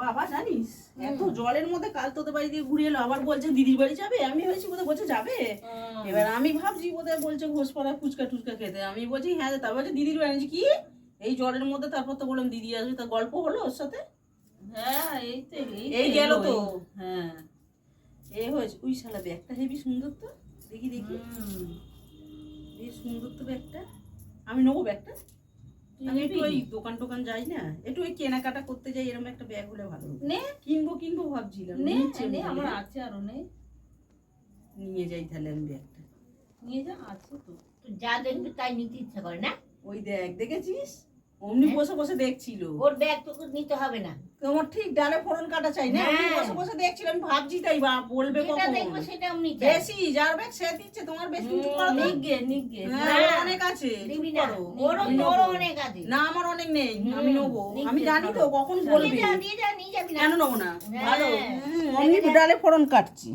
বাবা জানিস? এত জলের মধ্যে কাল তোদের বাড়ি দিয়ে ঘুরে এলো আবার বলছে দিদির বাড়ি যাবে? আমি ভেবেছি বোধহয় বলছে যাবে। এবার আমি ভাবছি বোধহয় বলছে ঘোষপাড়া ফুচকা টুচকা খেতে। আমি বলছি হ্যাঁ তারপর বলছে দিদির বাড়ি কি? এই জলের মধ্যে তারপর তো বললাম দিদি আসবে তা গল্প হলো ওর সাথে? হ্যাঁ এই তো এই গেল তো। হ্যাঁ। এ হয়েছে। উই শালা ব্যাগটা হেবি সুন্দর তো। দেখি দেখি। বেশ সুন্দর তো ব্যাগটা। আমি নেব ব্যাগটা? আমি একটু ওই দোকান টোকান যাই না একটু ওই কেনাকাটা করতে যাই এরকম একটা ব্যাগ হলে ভালো নে। কিনবো কিনবো ভাবছিলাম নে নে আমার আছে আরও নে। নিয়ে যাই তাহলে আমি ব্যাগটা। নিয়ে যা আছে তো। তো যা দেখবি তাই নিতে ইচ্ছা করে না? ওই দেখ দেখেছিস? অমনি হ্যাঁ। বসে বসে দেখছিল। ওর ব্যাগ তোকে নিতে হবে না। তোমার ঠিক ডালে ফোড়ন কাটা চাই না? অমনি হ্যাঁ। বসে বসে দেখছিলাম আমি ভাবছি তাই বা বলবে কখন? এটা দেখব সেটা চাই। বেশি যার ব্যাগ সে দিচ্ছে। তোমার বেশি কিছু করো। নিগে নিগে। হ্যাঁ। ওর অনেক আছে। দিবি না। ওর আমি নেব। অনেক আছে। না আমার অনেক নেই। আমি নেব। আমি জানি তো কখন বলবি। জানি নিয়ে যাবি না। কেন নেব না? হ্যাঁ। ভালো। অমনি ডালে ফোড়ন কাটছি।